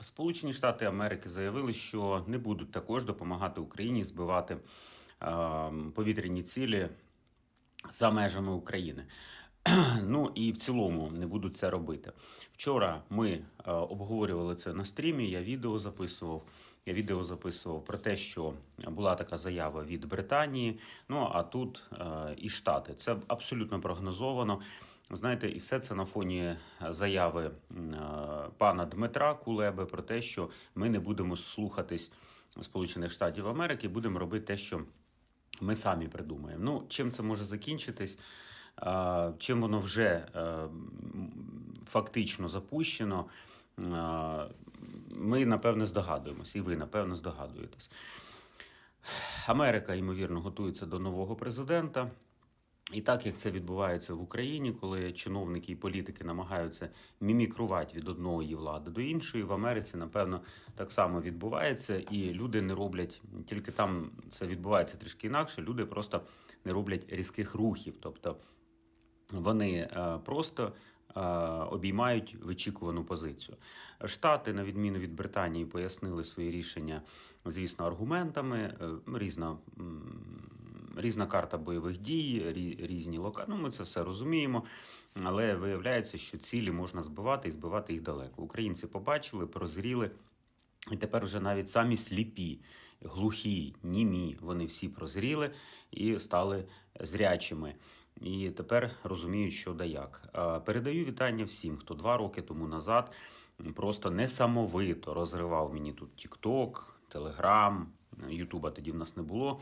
Сполучені Штати Америки заявили, що не будуть також допомагати Україні збивати повітряні цілі за межами України. Ну і в цілому не будуть це робити. Вчора ми обговорювали це на стрімі. Я відео записував. Я відео записував про те, що була така заява від Британії. Ну а тут е, і Штати. Це абсолютно прогнозовано. Знаєте, і все це на фоні заяви е, пана Дмитра Кулеби про те, що ми не будемо слухатись Сполучених Штатів Америки, будемо робити те, що ми самі придумаємо. Ну, чим це може закінчитись? А, Чим воно вже е, фактично запущено, а, ми напевне здогадуємося, і ви напевно здогадуєтесь. Америка, ймовірно, готується до нового президента. І так як це відбувається в Україні, коли чиновники і політики намагаються мімікрувати від одної влади до іншої, в Америці, напевно, так само відбувається, і люди не роблять тільки там це відбувається трішки інакше. Люди просто не роблять різких рухів. Тобто вони е, просто е, обіймають вичікувану позицію. Штати, на відміну від Британії, пояснили свої рішення, звісно, аргументами. Е, Різна, різна карта бойових дій, різні лока. Ну, ми це все розуміємо. Але виявляється, що цілі можна збивати і збивати їх далеко. Українці побачили, прозріли. І тепер вже навіть самі сліпі, глухі, німі, вони всі прозріли і стали зрячими. І тепер розуміють, що да як. Передаю вітання всім, хто два роки тому назад просто несамовито розривав мені тут TikTok, Telegram, Ютуба тоді в нас не було,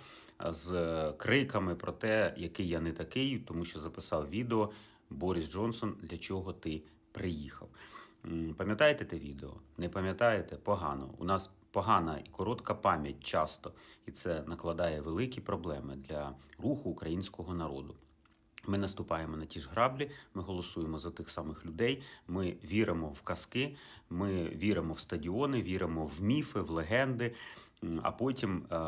з криками про те, який я не такий, тому що записав відео Борис Джонсон, для чого ти приїхав. Пам'ятаєте те відео? Не пам'ятаєте? Погано. У нас погана і коротка пам'ять часто, і це накладає великі проблеми для руху українського народу. Ми наступаємо на ті ж граблі, ми голосуємо за тих самих людей. Ми віримо в казки, ми віримо в стадіони, віримо в міфи, в легенди. А потім, е,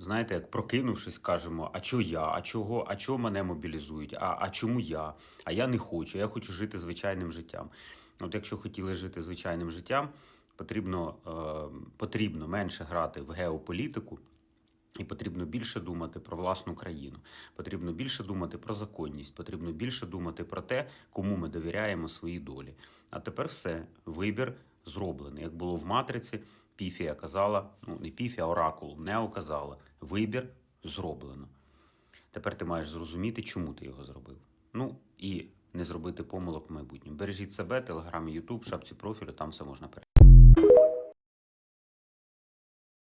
знаєте, як прокинувшись, кажемо: а чого я? А чого? А чого мене мобілізують? А, а чому я? А я не хочу. Я хочу жити звичайним життям. От якщо хотіли жити звичайним життям, потрібно, е, потрібно менше грати в геополітику. І потрібно більше думати про власну країну. Потрібно більше думати про законність, потрібно більше думати про те, кому ми довіряємо свої долі. А тепер все, вибір зроблений. Як було в матриці, Піфія казала, ну не Піфія, а Оракул не казала. Вибір зроблено. Тепер ти маєш зрозуміти, чому ти його зробив. Ну і не зробити помилок в майбутньому. Бережіть себе, телеграм, Ютуб, шапці профілю, там все можна переглянути.